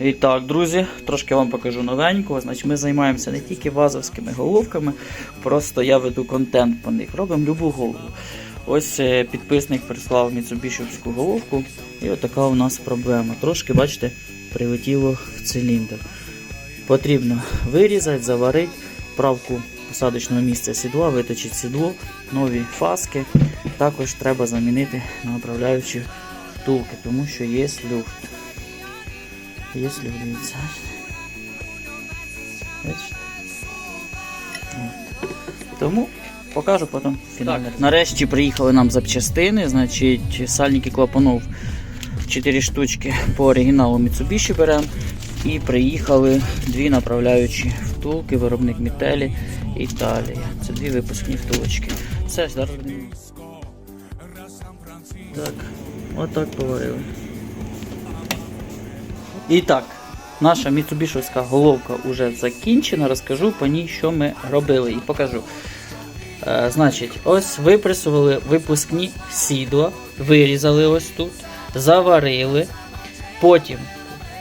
І так, друзі, трошки вам покажу новенького. Значить, ми займаємося не тільки вазовськими головками, просто я веду контент по них. Робимо любу голову. Ось е, підписник прислав Міцубішівську головку, і отака у нас проблема. Трошки, бачите, прилетіло в циліндр. Потрібно вирізати, заварити правку посадочного місця сідла, виточити сідло, нові фаски. Також треба замінити направляючі втулки, тому що є люфт. Люфт. Бачите? Тому покажу потім фінально. Нарешті приїхали нам запчастини, значить сальники клапанов 4 штучки по оригіналу Mitsubishi беремо. І приїхали дві направляючі втулки, виробник Мітелі Італія. Це дві випускні втулочки. Все, зараз. Так, отак поварили. І так, наша Міцубішівська головка вже закінчена. Розкажу по ній, що ми робили, і покажу. Е, значить, ось випресували випускні сідла, вирізали ось тут, заварили, потім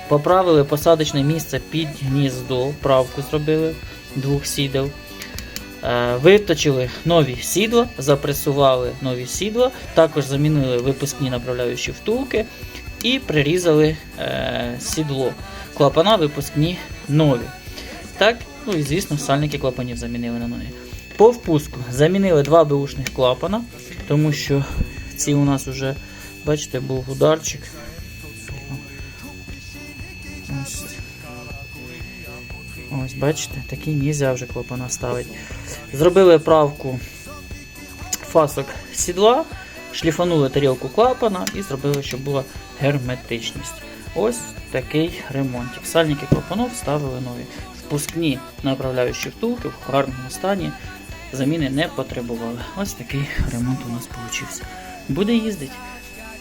поправили посадочне місце під гніздо, правку зробили двох сідел. Е, Виточили нові сідла, запресували нові сідла, також замінили випускні направляючі втулки і прирізали е, сідло. Клапана випускні нові. Так, ну і звісно, сальники клапанів замінили на нові. По впуску замінили два беушних клапана, тому що ці у нас вже, бачите, був ударчик. Ось. Ось, бачите, такі нельзя вже клапана ставити. Зробили правку фасок сідла, шліфанули тарілку клапана і зробили, щоб була герметичність. Ось такий ремонтик. Сальники клапанов ставили нові. Впускні направляючі втулки в гарному стані. Заміни не потребували. Ось такий ремонт у нас вийшов. Буде їздити.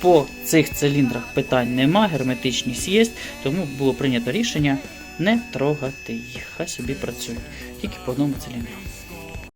По цих циліндрах питань нема, герметичність є, тому було прийнято рішення не трогати їх. Хай собі працюють. Тільки по одному циліндру.